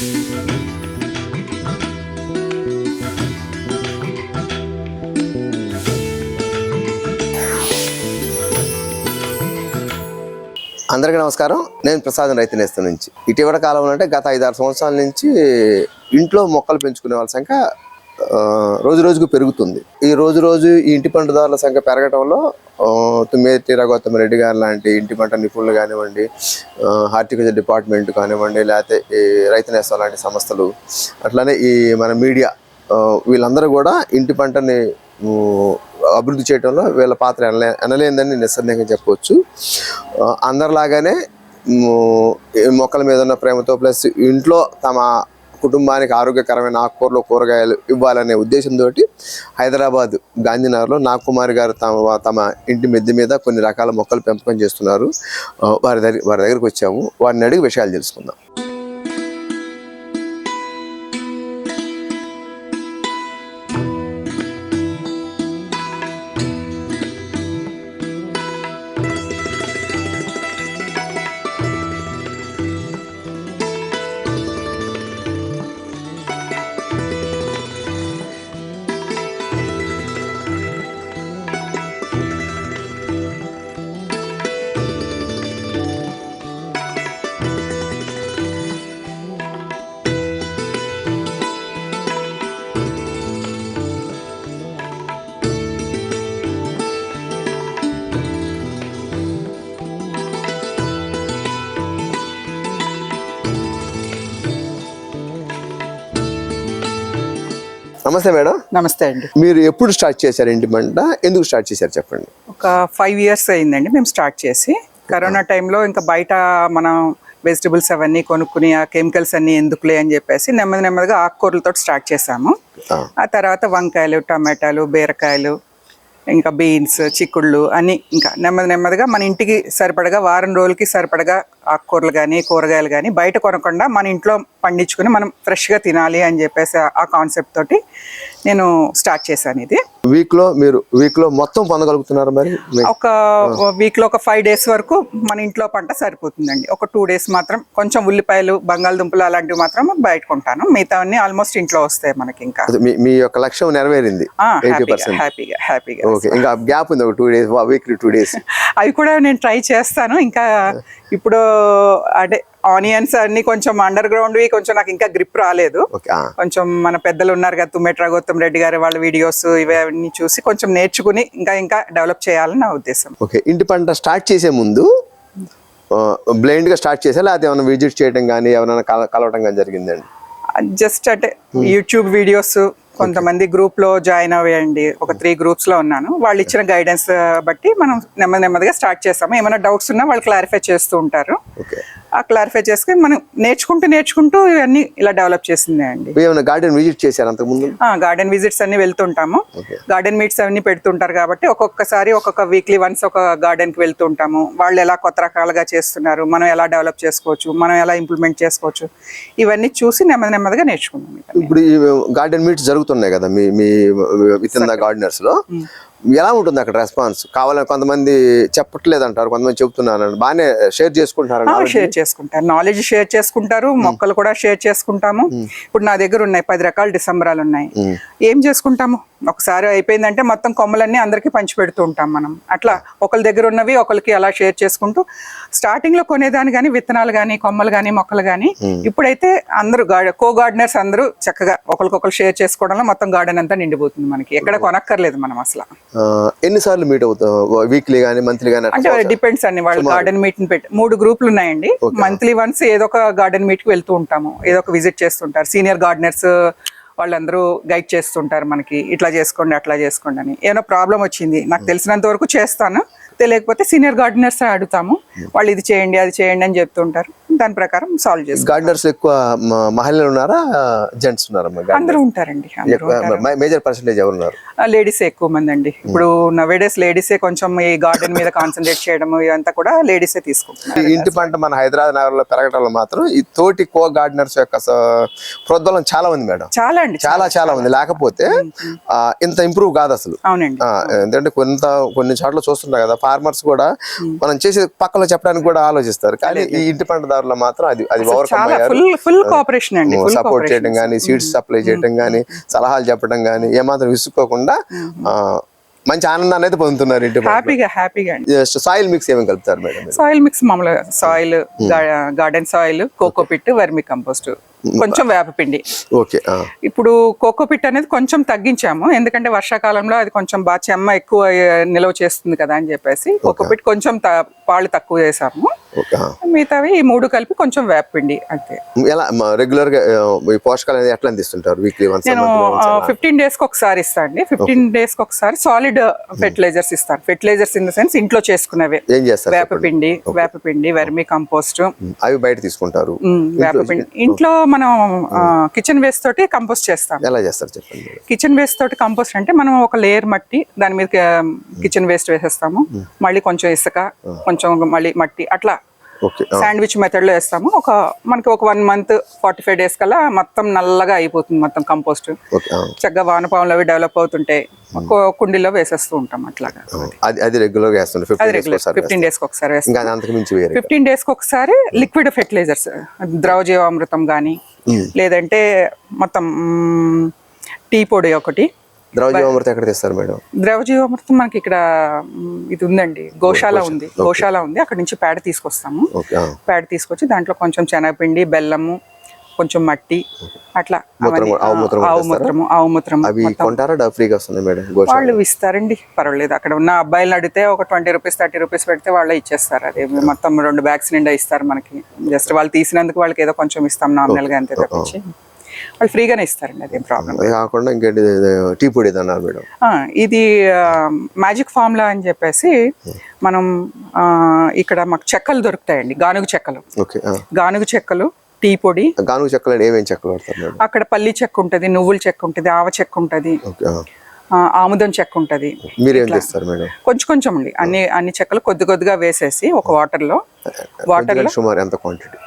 అందరికీ నమస్కారం. నేను ప్రసాదం రైతు నేస్తం నుంచి. ఇటీవల కాలంలో అంటే గత ఐదారు సంవత్సరాల నుంచి ఇంట్లో మొక్కలు పెంచుకునే వాళ్ళ సంఖ్య రోజు రోజుకు పెరుగుతుంది. ఈ రోజు రోజు ఈ ఇంటి పంటదారుల సంఖ్య పెరగటంలో ఆ, తుమ్మేటి రఘోత్తమ రెడ్డి గారు లాంటి ఇంటి పంట నిపుణులు కానివ్వండి హార్టికల్చర్ డిపార్ట్మెంట్ కానివ్వండి లేకపోతే ఈ రైతు నేస్తం లాంటి సంస్థలు అట్లానే ఈ మన మీడియా వీళ్ళందరూ కూడా ఇంటి పంటని అభివృద్ధి చేయడంలో వీళ్ళ పాత్ర ఎనలే ఎనలేందని నిస్సందేహంగా చెప్పవచ్చు అందరిలాగానే మొక్కల మీద ఉన్న ప్రేమతో ప్లస్ ఇంట్లో తమ కుటుంబానికి ఆరోగ్యకరమైన ఆకుకూరలు కూరగాయలు ఇవ్వాలనే ఉద్దేశంతో హైదరాబాద్ గాంధీనగర్లో నాగకుమారి గారు తమ తమ ఇంటి మిద్దె మీద కొన్ని రకాల మొక్కలు పెంపకం చేస్తున్నారు. వారి దగ్గర వారి దగ్గరికి వచ్చాము. వారిని అడిగి విషయాలు తెలుసుకుందాం. నమస్తే మేడం. నమస్తే అండి. మీరు ఎప్పుడు స్టార్ట్ చేశారు ఇంటి పంట ఎందుకు స్టార్ట్ చేశారు చెప్పండి? ఒక ఫైవ్ ఇయర్స్ అయిందండి మేము స్టార్ట్ చేసి. కరోనా టైంలో ఇంకా బయట మనం వెజిటబుల్స్ అవన్నీ కొనుక్కుని ఆ కెమికల్స్ అన్నీ ఎందుకులే అని చెప్పేసి నెమ్మది నెమ్మదిగా ఆకుకూరలతో స్టార్ట్ చేసాము ఆ. ఆ తర్వాత వంకాయలు టమాటాలు బీరకాయలు ఇంకా బీన్స్ చిక్కుళ్ళు అన్నీ ఇంకా నెమ్మది నెమ్మదిగా మన ఇంటికి సరిపడగా వారం రోజులకి సరిపడగా ఆకుకూరలు కానీ కూరగాయలు కానీ బయట కొనకుండా మన ఇంట్లో పండించుకుని మనం ఫ్రెష్గా తినాలి అని చెప్పేసి ఆ- కాన్సెప్ట్ తోటి నేను స్టార్ట్ చేశాను ఇది. వీక్లో మీరు వీక్లో మొత్తం పొందగలుగుతున్నారు మరి? ఒక వీక్లో ఒక ఫైవ్ డేస్ వరకు మన ఇంట్లో పంట సరిపోతుందండి. ఒక టూ డేస్ మాత్రం కొంచెం ఉల్లిపాయలు బంగాళదుంపలు అలాంటివి మాత్రం బయట కొంటాను. మిగతా అన్ని ఆల్మోస్ట్ ఇంట్లో వస్తాయి మనకి ఇంకా. మీ మీ యొక్క లక్ష్యం నెరవేరింది. హ్యాపీగా హ్యాపీగా హ్యాపీగా ఓకే ఇంకా గ్యాప్ ఉంది ఒక two days weekly two days అవి కూడా నేను ట్రై చేస్తాను. ఇంకా ఇప్పుడు అంటే ఆనియన్స్ అన్ని కొంచెం అండర్ గ్రౌండ్ కొంచెం నాకు ఇంకా గ్రిప్ రాలేదు. కొంచెం మన పెద్దలు ఉన్నారు కదా తుమ్మెట్ర గౌతమ్ రెడ్డి గారి వాళ్ళ వీడియోస్ ఇవన్నీ చూసి కొంచెం నేర్చుకుని ఇంకా ఇంకా డెవలప్ చేయాలని నా ఉద్దేశం. ఓకే ఇంటి పంట స్టార్ట్ చేసే ముందు బ్లైండ్గా స్టార్ట్ చేసా? లేకపోతే ఏమైనా విజిట్ చేయడం కానీ కల- కలవటం కానీ జరిగిందండి? జస్ట్ అంటే యూట్యూబ్ వీడియోస్ కొంతమంది గ్రూప్లో జాయిన్ అవ్వండి ఒక త్రీ గ్రూప్స్లో ఉన్నాను. వాళ్ళు ఇచ్చిన గైడెన్స్ uh, బట్టి మనం నెమ్మది నెమ్మదిగా స్టార్ట్ చేస్తాము. ఏమైనా డౌట్స్ ఉన్నా వాళ్ళు క్లారిఫై చేస్తూ ఉంటారు. ఓకే ఆ క్లారిఫై చేసుకుని మనం నేర్చుకుంటూ నేర్చుకుంటూ ఇవన్నీ ఇలా డెవలప్ చేసిందే అండి. గార్డెన్ విజిట్ చేశారు అంతకు ముందు గార్డెన్ విజిట్స్ అన్ని వెళ్తుంటాము. గార్డెన్ మీట్స్ అవన్నీ పెడుతుంటారు కాబట్టి ఒక్కొక్కసారి ఒక్కొక్క వీక్లీ వన్స్ ఒక గార్డెన్కి వెళ్తుంటాము. వాళ్ళు ఎలా కొత్త రకాలుగా చేస్తున్నారు మనం ఎలా డెవలప్ చేసుకోవచ్చు మనం ఎలా ఇంప్లిమెంట్ చేసుకోవచ్చు ఇవన్నీ చూసి నెమ్మది నెమ్మదిగా నేర్చుకున్నాం. ఇప్పుడు గార్డెన్ మీట్స్ జరుగుతున్నాయి కదా మీ మీ విత్ ఇన్ ద గార్డెనర్స్లో. ఎలా ఉంటుంది అక్కడ రెస్పాన్స్? కావాలని కొంతమంది చెప్పట్లేదు అంటారు కొంతమంది చెప్తున్నారు బాగానే షేర్ చేసుకుంటున్నారు షేర్ చేసుకుంటారు. నాలెడ్జ్ షేర్ చేసుకుంటారు మొక్కలు కూడా షేర్ చేసుకుంటాము. ఇప్పుడు నా దగ్గర ఉన్నాయి పది రకాల డిసెంబరాలు ఉన్నాయి. ఏం చేసుకుంటాము? ఒకసారి అయిపోయిందంటే మొత్తం కొమ్మలన్నీ అందరికీ పంచి పెడుతూ ఉంటాం మనం. అట్లా ఒకరి దగ్గర ఉన్నవి ఒకరికి అలా షేర్ చేసుకుంటూ స్టార్టింగ్లో కొనేదాని కానీ విత్తనాలు కానీ కొమ్మలు కానీ మొక్కలు కానీ ఇప్పుడైతే అందరూ కో గార్డెనర్స్ అందరూ చక్కగా ఒకరికొకరు షేర్ చేసుకోవడంలో మొత్తం గార్డెన్ అంతా నిండిపోతుంది మనకి. ఎక్కడ కొనక్కర్లేదు మనం అసలు. ఎన్నిసార్లు మీట్ అవుతాం వీక్లీ కానీ మంత్లీ కానీ అంటే డిపెండ్స్ అన్ని వాళ్ళు గార్డెన్ మీట్ పెట్టి. మూడు గ్రూపులు ఉన్నాయండి. మంత్లీ వన్స్ ఏదో ఒక గార్డెన్ మీట్కి వెళ్తూ ఉంటాము. ఏదో ఒక విజిట్ చేస్తుంటారు. సీనియర్ గార్డెనర్స్ వాళ్ళందరూ గైడ్ చేస్తుంటారు మనకి. ఇట్లా చేసుకోండి అట్లా చేసుకోండి అని. ఏమైనా ప్రాబ్లం వచ్చింది? నాకు తెలిసినంత వరకు చేస్తాను. తెలియకపోతే సీనియర్ గార్డెనర్స్ అడుగుతాము. వాళ్ళు ఇది చేయండి అది చేయండి అని చెప్తుంటారు. దాని ప్రకారం సాల్వ్ చేసుకుంటాం గార్డెనర్స్ ఎక్కువ మహిళలు ఉన్నారా జెంట్స్ ఉన్నారా అందరూ ఉంటారండి మేజర్ పర్సంటేజ్ ఎవరు ఉన్నారు లేడీసే ఎక్కువ మంది అండి ఇప్పుడు నవేడేస్ లేడీసే కొంచెం ఈ గార్డెన్ మీద కాన్సన్ట్రేట్ చేయడం ఇదంతా కూడా లేడీసే తీసుకుంటున్నారు. ఈ ఇంటి పంట మన హైదరాబాద్ నగరంలో పెరగటంలో మాత్రం ఈ తోటి కో గార్డెనర్స్ యొక్క ప్రోద్బలం చాలా ఉంది మేడం. చాలా అండి చాలా చాలా. ఉంది. లేకపోతే ఇంత ఇంప్రూవ్ కాదు అసలు. అవునండి. ఎందుకంటే కొంత కొన్ని చోట్ల చూస్తుంటా కదా ఫార్మర్స్ కూడా మనం చేసే పక్కలో చెప్పడానికి కూడా ఆలోచిస్తారు. కానీ ఈ ఇంటి పంటదారులు మాత్రం అది అది ఫుల్ ఫుల్ కోఆపరేషన్ అండి సపోర్ట్ చేయడం కానీ సీడ్స్ సప్లై చేయడం కానీ సలహాలు చెప్పడం కానీ ఏమాత్రం విసుక్కోకుండా మంచి ఆనందాన్ని అయితే పొందుతున్నారు ఇంటి హ్యాపీగా హ్యాపీగా అండి. సాయిల్ మిక్స్ ఏమేమి కలుపుతారు మేడం? సాయిల్ మిక్స్ మామూలుగా soil garden soil cocopeat vermicompost కొంచెం వేపపిండి. ఓకే ఇప్పుడు కోకోపిట్ అనేది కొంచెం తగ్గించాము. ఎందుకంటే వర్షాకాలంలో అది కొంచెం బాగా చెమ్మ ఎక్కువ నిల్వ చేస్తుంది కదా అని చెప్పేసి. కోకోపిట్ కొంచెం త- పాళ్ళు తక్కువ చేసాము. మిగతావి ఈ మూడు కలిపి కొంచెం వేపపిండి అంతే. ఎలా రెగ్యులర్గా పోషకాలు అనేది ఎట్లా అందిస్తుంటారు? వీక్లీ వన్స్ నేను ఫిఫ్టీన్ డేస్కి ఒకసారి ఇస్తాను అండి. ఫిఫ్టీన్ డేస్కి ఒకసారి సాలిడ్ ఫెర్టిలైజర్స్ ఇస్తాను. ఫెర్టిలైజర్స్ ఇన్ ద సెన్స్ ఇంట్లో చేసుకునేవే. ఏం చేస్తారు? వేపపిండి వేపపిండి వెర్మి కంపోస్ట్. అవి బయట తీసుకుంటారు. వేపపిండి ఇంట్లో మనం కిచెన్ వేస్ట్ తోటి కంపోస్ట్ చేస్తాం. ఎలా చేస్తారు చెప్పండి? కిచెన్ వేస్ట్ తోటి కంపోస్ట్ అంటే మనం ఒక లేయర్ మట్టి దాని మీద కిచెన్ వేస్ట్ వేసేస్తాము. మళ్ళీ కొంచెం ఇసుక కొంచెం మళ్ళీ మట్టి అట్లా శాండ్విచ్ మెథడ్లో వేస్తాము. ఒక మనకి ఒక one month forty five days కల్లా మొత్తం నల్లగా అయిపోతుంది మొత్తం కంపోస్ట్. చక్కగా వానపాములు అవి డెవలప్ అవుతుంటాయి ఒక కుండీలో వేసేస్తూ ఉంటాం అట్లాగా. అది అది రెగ్యులర్ ఫిఫ్టీన్ డేస్ రెగ్యులర్ ఒకసారి ఫిఫ్టీన్ డేస్కి ఒకసారి లిక్విడ్ ఫెర్టిలైజర్స్ ద్రవజీవామృతం కానీ లేదంటే మొత్తం టీ పొడి ఒకటి ద్రవజీవామృతం ఎక్కడ తెస్తారు మేడం? ద్రవజీవామృతం మనకి ఇక్కడ ఇది ఉందండి. గోశాల ఉంది. గోశాల ఉంది. అక్కడ నుంచి పేడ తీసుకొస్తాము. పేడ తీసుకొచ్చి దాంట్లో కొంచెం శనగపిండి బెల్లము కొంచెం మట్టి అట్లా అవి కొంటారా? ఫ్రీగా వస్తుంది మేడం గోష వాళ్ళు ఇస్తారండి. పర్వాలేదు. అక్కడ ఉన్న అబ్బాయిలు అడిగితే ఒక ట్వంటీ రూపీస్ థర్టీ రూపీస్ పెడితే వాళ్ళే ఇచ్చేస్తారు. అది మొత్తం రెండు బ్యాగ్స్ నిండా ఇస్తారు మనకి. జస్ట్ వాళ్ళు తీసినందుకు వాళ్ళకి ఏదో కొంచెం ఇస్తాం నామినల్గా అంతే తప్పించి. వాళ్ళు ఫ్రీగానే ఇస్తారండి అదేం ప్రాబ్లం కాకుండా ఇంకేంటి టీ పొడి అన్నారు మేడం? ఇది మ్యాజిక్ ఫార్ములా అని చెప్పేసి మనం ఆ, ఇక్కడ మాకు చెక్కలు దొరుకుతాయండి గానుగు చెక్కలు. గానుగు చెక్కలు టీ పొడి. గానుగ చెక్కలు ఏమేమి చెక్కలు పడతారు అక్కడ పల్లి చెక్క ఉంటుంది నువ్వుల చెక్క ఉంటుంది ఆవ చెక్క ఉంటుంది ఆముదం చెక్క ఉంటుంది కొంచెం కొంచెం అండి అన్ని అన్ని చెక్కలు కొద్ది కొద్దిగా వేసేసి ఒక వాటర్లో వాటర్ సుమారు ఎంత క్వాంటిటీ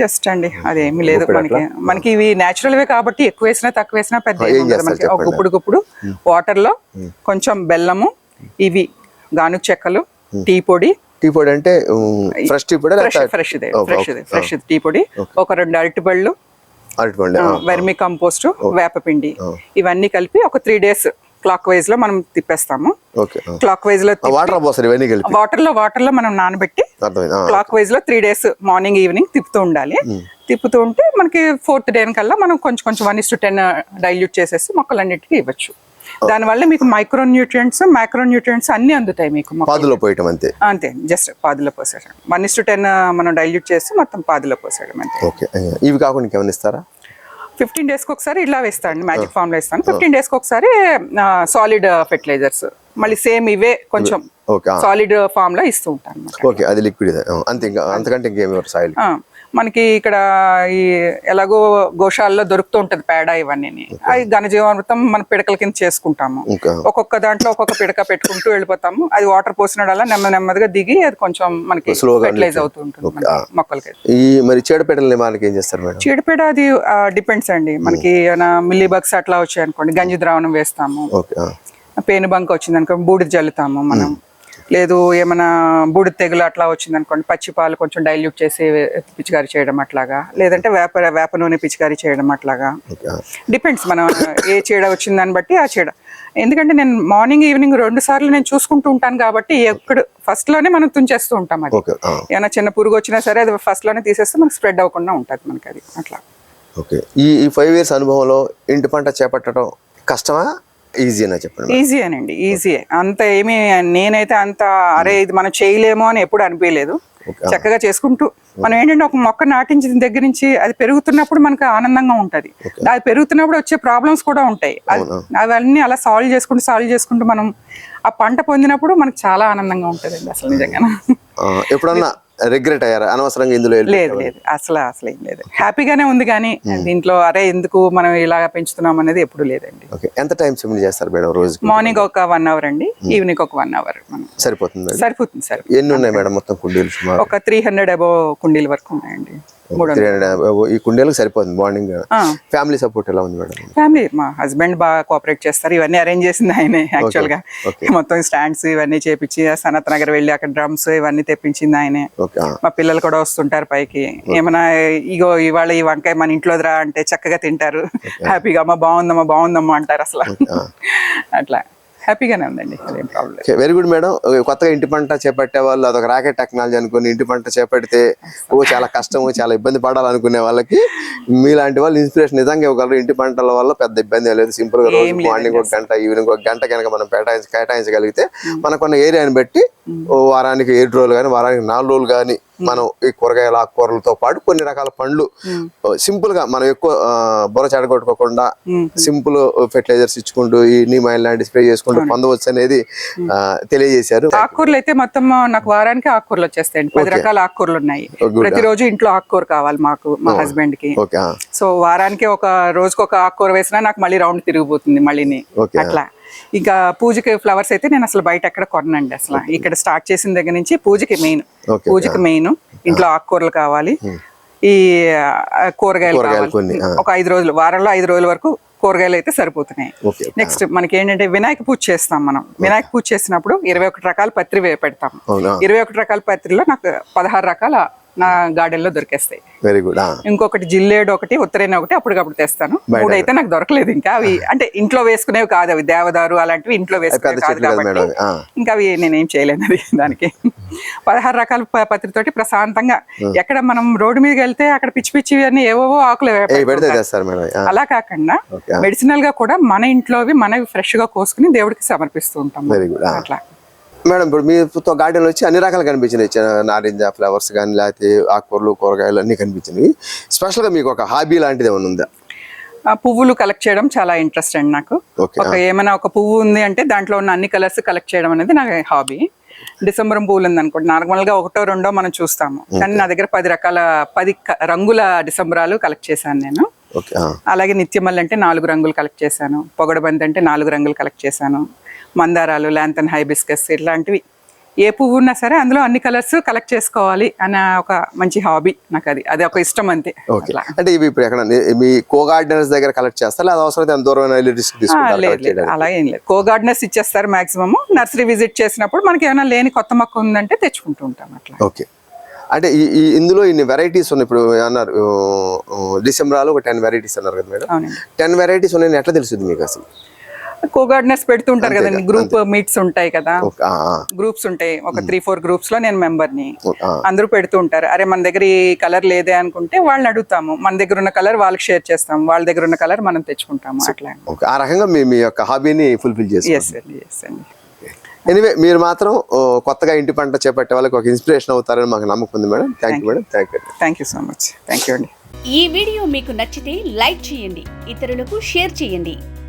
జస్ట్ అండి. అదేమి లేదు మనకి. మనకి ఇవి natural వే కాబట్టి ఎక్కువ వేసినా తక్కువ వేసినా పెద్ద మనకి. ఒక. గుప్పుడు గుప్పుడు వాటర్లో కొంచెం బెల్లము ఇవి గానుగ చెక్కలు టీ పొడి. టీ పొడి అంటే ఫ్రెష్ టీ పొడి ఫ్రెష్ ఫ్రెష్ ఫ్రెష్ టీ పొడి. ఒక రెండు అరటిపళ్ళు వెర్మి కంపోస్ట్ వేపపిండి. ఇవన్నీ కలిపి ఒక త్రీ డేస్ క్లాక్ వైజ్లో మనం తిప్పేస్తాము. క్లాక్ వైజ్లో వాటర్లో వాటర్లో మనం నానబెట్టి. క్లాక్ వైజ్లో త్రీ డేస్ మార్నింగ్ ఈవినింగ్ తిప్పుతూ ఉండాలి. తిప్పుతూ ఉంటే మనకి ఫోర్త్ డే కల్లా మనం కొంచెం కొంచెం one is to ten dilute చేసేసి మొక్కలన్నిటికీ ఇవ్వచ్చు. దానివల్ల మీకు మైక్రో న్యూట్రియంట్స్ మైక్రో న్యూట్రియంట్స్ అన్ని అందుతాయి మీకు పాదులో పోయటం అంతే. అంతే జస్ట్ పాదులో పోసేయడం వన్ ఇస్ టు టెన్ మనం డైల్యూట్ చేసి మొత్తం పాదులో పోసేయడం అంతే. ఓకే. ఇవి కాకుండా ఇస్తారా? ఫిఫ్టీన్ డేస్కి ఒకసారి ఇలా వేస్తాను మ్యాజిక్ ఫామ్లో ఇస్తాను ఫిఫ్టీన్ డేస్కి ఒకసారి సాలిడ్ ఫెర్టిలైజర్స్ మళ్ళీ సేమ్ ఇవే కొంచెం. సాలిడ్ ఫామ్లో ఇస్తూ ఉంటాను. ఓకే అది లిక్విడ్ అంతే ఇంకా అంతకంటే ఇంకేమి సాయిల్? మనకి ఇక్కడ ఈ ఎలాగో గోశాలలో దొరుకుతూ ఉంటది పేడ ఇవన్నీ అవి ఘనజీవామృతం మన పిడకల కింద చేసుకుంటాము. ఒక్కొక్క దాంట్లో ఒక్కొక్క పిడక పెట్టుకుంటూ వెళ్ళిపోతాము. అది వాటర్ పోసినడల్లా నెమ్మది నెమ్మదిగా దిగి అది కొంచెం మనకి ఫెర్టిలైజ్ అవుతూ ఉంటుంది మొక్కలకి. ఈ మరి నివారణకి ఏం చేస్తారు మేడం? చీడపీడ అది డిపెండ్స్ అండి. మనకి ఏమైనా మిల్లీ బగ్స్ అట్లా వచ్చాయి అనుకోండి గంజి ద్రావణం వేస్తాము. పేను బంక వచ్చింది అనుకో బూడిద జల్లుతాము మనం. లేదు ఏమైనా బూడిద తెగులు అట్లా వచ్చింది అనుకోండి పచ్చి పాలు కొంచెం డైల్యూట్ చేసి పిచికారీ చేయడం అట్లాగా. లేదంటే వేప వేప నూనె పిచికారీ చేయడం అట్లాగా. డిపెండ్స్ మనం ఏ చీడ వచ్చింది దాన్ని బట్టి ఆ చీడ. ఎందుకంటే నేను మార్నింగ్ ఈవినింగ్ రెండు సార్లు నేను చూసుకుంటూ ఉంటాను కాబట్టి ఎప్పుడు ఫస్ట్లోనే మనం తుంచేస్తూ ఉంటాం అది. ఏమైనా చిన్న పురుగు వచ్చినా సరే అది ఫస్ట్లోనే తీసేస్తే మనకి స్ప్రెడ్ అవ్వకుండా ఉంటుంది మనకి అది అట్లా. ఓకే. ఈ ఈ ఫైవ్ ఇయర్స్ అనుభవంలో ఇంటి పంట చేపట్టడం కష్టమా? ఈజీనా చెప్పండి మేడం. ఈజీ అనండి ఈజీ అంత ఏమి నేనైతే అంత అరే ఇది మనం చేయలేమో అని ఎప్పుడు అనిపించలేదు. చక్కగా చేసుకుంటూ మనం ఏంటంటే ఒక మొక్క నాటించిన దగ్గర నుంచి అది పెరుగుతున్నప్పుడు మనకు ఆనందంగా ఉంటది. అది పెరుగుతున్నప్పుడు వచ్చే ప్రాబ్లమ్స్ కూడా ఉంటాయి. అవన్నీ అలా సాల్వ్ చేసుకుంటూ సాల్వ్ చేసుకుంటూ మనం ఆ పంట పొందినప్పుడు మనకు చాలా ఆనందంగా ఉంటదండి అసలు నిజంగా ఎప్పుడన్నా రిగ్రెట్ అయ్యారా? అనవసరంగా ఇందులో లేదు లేదు. అసలు అసలు ఏం లేదు. హ్యాపీగానే ఉంది కానీ దీంట్లో అరే ఎందుకు మనం ఇలాగ పెంచుతున్నాం అనేది ఎప్పుడు లేదండి. ఓకే. ఎంత టైం స్పెండ్ చేస్తారు మేడం రోజుకి? మార్నింగ్ ఒక వన్ అవర్ అండి ఈవినింగ్ ఒక వన్ అవర్ సరిపోతుంది సరిపోతుంది సార్ ఎన్ని ఉన్నాయి మేడం మొత్తం కుండీలు ఒక త్రీ హండ్రెడ్ అబో కుండీల వరకు ఉన్నాయండి. త్రీ హండ్రెడ్ ఈ కుండేలకు సరిపోతుంది మార్నింగ్. ఫ్యామిలీ సపోర్ట్ ఎలా ఉంది మేడం? ఫ్యామిలీ మా హస్బెండ్ బాగా కోఆపరేట్ చేస్తారు. ఇవన్నీ అరేంజ్ చేసింది ఆయనే యాక్చువల్గా. మొత్తం స్టాండ్స్ ఇవన్నీ చేపించి సనత్ నగర్ వెళ్ళి అక్కడ డ్రమ్స్ ఇవన్నీ తెప్పించింది ఆయనే. మా పిల్లలు కూడా వస్తుంటారు పైకి. ఏమైనా ఇగో ఇవాళ ఈ వంకాయ మన ఇంట్లో రా అంటే చక్కగా తింటారు. హ్యాపీగా అమ్మ బాగుందమ్మా బాగుందమ్మా అంటారు అసలు. అట్లా. హ్యాపీగానే ఉందండి. అదేం ప్రాబ్లం వెరీ గుడ్ మేడం కొత్తగా ఇంటి పంట చేపట్టే వాళ్ళు అదొక రాకెట్ టెక్నాలజీ అనుకుని ఇంటి పంట చేపడితే ఓ చాలా కష్టము చాలా ఇబ్బంది పడాలనుకునే వాళ్ళకి మీలాంటి వాళ్ళు ఇన్స్పిరేషన్ నిజంగా ఇవ్వగలరు. ఇంటి పంటల వల్ల పెద్ద ఇబ్బంది ఏం లేదు. సింపుల్గా రోజు మార్నింగ్ ఒక గంట ఈవినింగ్ ఒక గంట కనుక మనం కేటాయించి కేటాయించగలిగితే మనకున్న ఏరియాని బట్టి వారానికి ఏడు రోజులు కానీ వారానికి నాలుగు రోజులు కానీ మనం ఈ కూరగాయల ఆకుకూరలతో పాటు కొన్ని రకాల పండ్లు. సింపుల్గా మనం ఎక్కువ ఆ, బుర్ర చెడగొట్టుకోకుండా సింపుల్ ఫెర్టిలైజర్స్ ఇచ్చుకుంటూ ఈ నీమాయిల్ లాంటి స్ప్రే చేసుకుంటూ పొందవచ్చు అనేది తెలియజేశారు. ఆకుకూరలు అయితే మొత్తం నాకు వారానికి ఆకుకూరలు వచ్చేస్తాయండి పది రకాల ఆకుకూరలు ఉన్నాయి. ప్రతిరోజు ఇంట్లో ఆకుకూర కావాలి మాకు మా హస్బెండ్కి సో వారానికి ఒక రోజుకి ఒక ఆకుకూర వేసినా నాకు మళ్ళీ రౌండ్ తిరిగిపోతుంది మళ్ళీని. అట్లా. ఇంకా పూజకి ఫ్లవర్స్ అయితే నేను అసలు బయట ఎక్కడ కొనండి అసలు. ఇక్కడ స్టార్ట్ చేసిన దగ్గర నుంచి పూజకి మెయిన్. పూజకి మెయిన్. ఇంట్లో ఆకుకూరలు కావాలి. ఈ కూరగాయలు కావాలి. ఒక ఐదు రోజులు వారంలో ఐదు రోజుల వరకు కూరగాయలు అయితే సరిపోతున్నాయి. నెక్స్ట్ మనకి ఏంటంటే వినాయక పూజ చేస్తాం మనం. వినాయక పూజ చేసినప్పుడు ఇరవై ఒకటి రకాల పత్రి పెడతాం. ఇరవై ఒకటి రకాల పత్రిలో నాకు పదహారు రకాల నా గార్డెన్లో దొరికేస్తాయి. Very good. ఇంకొకటి జిల్లేడు ఒకటి ఉత్తరైన ఒకటి అప్పటికప్పుడు తెస్తాను. మూడు అయితే నాకు దొరకలేదు ఇంకా. అవి అంటే ఇంట్లో వేసుకునేవి కాదు అవి దేవదారు అలాంటివి ఇంట్లో వేసుకునేవి కాదు కాబట్టి ఇంకా అవి నేనేం చేయలేను అది దానికి. పదహారు రకాల ప- పత్రితోటి ప్రశాంతంగా ఎక్కడ మనం రోడ్డు మీదకి వెళ్తే అక్కడ పిచ్చి పిచ్చివి అన్ని ఏవో ఆకులు అలా కాకుండా. మెడిసినల్గా కూడా మన ఇంట్లోవి మనవి ఫ్రెష్గా కోసుకుని దేవుడికి సమర్పిస్తూ ఉంటాం. అట్లా. మేడం ఇప్పుడు మీ గార్డెన్ వచ్చి అన్ని రకాలు కనిపించినాయి. నారింజ ఫ్లవర్స్ కానీ లేకపోతే ఆకుకూరలు కూరగాయలు అన్ని కనిపించినాయి స్పెషల్గా మీకు ఒక హాబీ లాంటిది ఏమైనా ఉందా? ఆ పువ్వులు కలెక్ట్ చేయడం చాలా ఇంట్రెస్ట్ అండి నాకు. ఒక ఏమైనా ఒక పువ్వు ఉంది అంటే దాంట్లో ఉన్న అన్ని కలర్స్ కలెక్ట్ చేయడం అనేది నా హాబీ. డిసెంబర్ పువ్వులు ఉంది అనుకోండి నార్మల్గా ఒకటో రెండో మనం చూస్తాము. కానీ నా దగ్గర పది రకాల పది రంగుల డిసెంబరాలు కలెక్ట్ చేశాను నేను. అలాగే నిత్యమల్లి అంటే నాలుగు రంగులు కలెక్ట్ చేశాను. పొగడబంతి అంటే నాలుగు రంగులు కలెక్ట్ చేశాను. మందారాలు లాంతన్ హైబిస్కస్ ఇట్లాంటివి. ఏ పువ్వు ఉన్నా సరే అందులో అన్ని కలర్స్ కలెక్ట్ చేసుకోవాలి అనే ఒక మంచి హాబీ నాకు అది అది ఒక ఇష్టం అంతే. అంటే ఇవి ఇప్పుడు ఎక్కడ మీ కో గార్డెనర్స్ దగ్గర కలెక్ట్ చేస్తారు? లేదా అవసరం దూరం లేదు? అలా ఏం లేదు. కో గార్డెనర్స్ ఇచ్చేస్తారు మాక్సిమం నర్సరీ విజిట్ చేసినప్పుడు మనకి ఏమైనా లేని కొత్త మొక్క ఉందంటే తెచ్చుకుంటూ ఉంటాం అట్లా. ఓకే. అంటే ఈ ఇందులో ఇన్ని వెరైటీస్ ఉన్నాయి. ఇప్పుడు అన్నారు డిసెంబర్లో ఒక టెన్ వెరైటీస్ అన్నారు కదా మేడం. టెన్ వెరైటీస్ ఉన్నాయి ఎట్లా తెలుస్తుంది మీకు అసలు? కో గార్డెనర్స్ పెడుతుంటారు కదండి. గ్రూప్ మీట్స్ ఉంటాయి కదా. గ్రూప్స్ ఉంటాయి. ఒక త్రీ ఫోర్ గ్రూప్స్లో నేను మెంబర్ని. అందరూ పెడుతూ ఉంటారు. అరే మన దగ్గర ఈ కలర్ లేదే అనుకుంటే వాళ్ళని అడుగుతాము. మన దగ్గర ఉన్న కలర్ వాళ్ళకి షేర్ చేస్తాం వాళ్ళ దగ్గర ఉన్న కలర్ మనం తెచ్చుకుంటాము. అట్లా. ఆ రకంగా మీ యొక్క హాబీని ఫుల్ఫిల్ అండి ఎనివే మీరు మాత్రం కొత్తగా ఇంటి పంట చేపట్టే వాళ్ళకి ఒక ఇన్స్పిరేషన్ అవుతారని మాకు నమ్మకం ఉంది madam. Thank you madam. Thank you thank you so much thank you అండి. ఈ వీడియో మీకు నచ్చితే లైక్ చేయండి. ఇతరులకు షేర్ చేయండి.